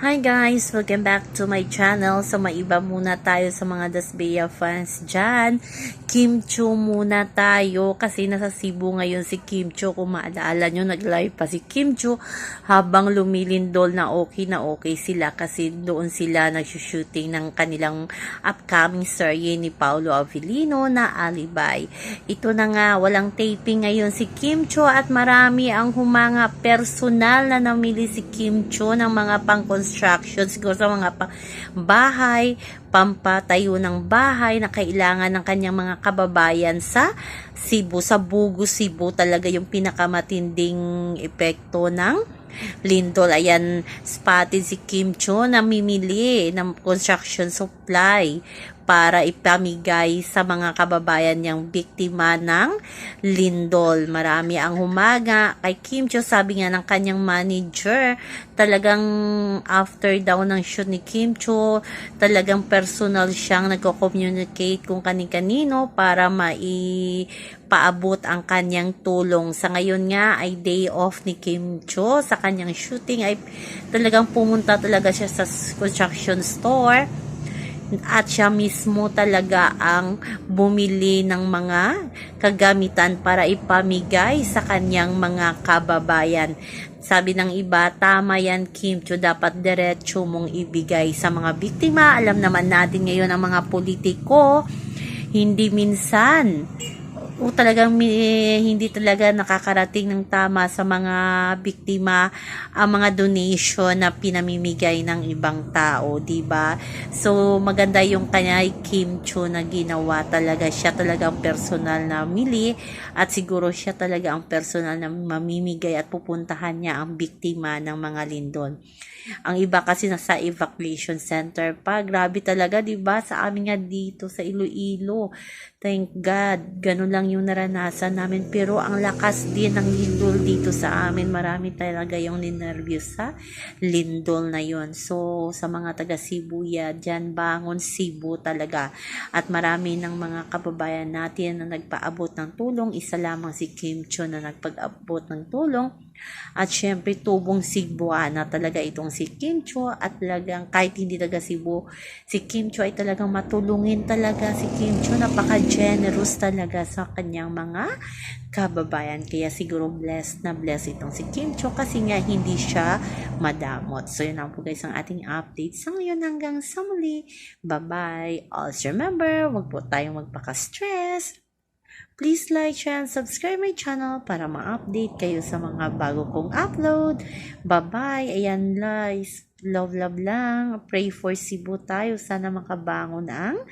Hi guys! Welcome back to my channel. So, maiba muna tayo sa mga Dasbea fans dyan. Kim Cho muna tayo kasi nasa Cebu ngayon si Kim Cho. Kung maalala nyo, nag-live pa si Kim Cho habang lumilindol na okay na okay sila kasi doon sila nag-shooting ng kanilang upcoming serye ni Paolo Avellino na Alibay. Ito na nga, walang taping ngayon si Kim Cho at marami ang humanga personal na namili si Kim Cho ng mga pang-construction siguro sa mga bahay, pampatayo ng bahay na kailangan ng kanyang mga kababayan sa Cebu. Sa Bugo, Cebu talaga yung pinakamatinding epekto ng lindol. Ayan, spotted si Kim Cho na mimili ng construction supply para ipamigay sa mga kababayan niyang biktima ng lindol. Marami ang humaga kay Kim Cho. Sabi nga ng kanyang manager, talagang after daw ng shoot ni Kim Cho, talagang personal siyang nagko-communicate kung kani-kanino para maipaabot ang kanyang tulong. Sa ngayon nga ay day off ni Kim Cho sa kanyang shooting ay talagang pumunta talaga siya sa construction store at siya mismo talaga ang bumili ng mga kagamitan para ipamigay sa kanyang mga kababayan. Sabi ng iba, tama yan Kim Cho, dapat diretso mong ibigay sa mga biktima. Alam naman natin ngayon ang mga politiko, hindi minsan o talagang hindi talaga nakakarating ng tama sa mga biktima ang mga donation na pinamimigay ng ibang tao, 'di ba? So maganda yung kanya Kim Cho na ginawa talaga siya talaga ang personal na mili at siguro siya talaga ang personal na mamimigay at pupuntahan niya ang biktima ng mga lindol. Ang iba kasi nasa evacuation center pa. Grabe talaga, 'di ba? Sa amin nga dito sa Iloilo. Thank God, ganun lang yung naranasan namin. Pero ang lakas din ng lindol dito sa amin. Marami talaga yung ninervyos sa lindol na yon. So, sa mga taga Cebu ya, dyan bangon Cebu talaga. At marami ng mga kababayan natin na nagpaabot ng tulong. Isa lamang si Kim Cho na nagpag-abot ng tulong. At syempre, tubong Cebuana talaga itong si Kim Cho at talagang kahit hindi taga Cebu, si Kim Cho ay talagang matulungin talaga si Kim Cho. Napaka-generous talaga sa kanyang mga kababayan. Kaya siguro blessed na blessed itong si Kim Cho kasi nga hindi siya madamot. So yun lang po guys ang ating update. Sa ngayon hanggang sa muli. Bye-bye. Also remember, wag po tayong magpaka-stress. Please like, share, and subscribe my channel para ma-update kayo sa mga bago kong upload. Bye-bye. Ayan, guys. Love, love lang. Pray for Cebu tayo. Sana makabangon ang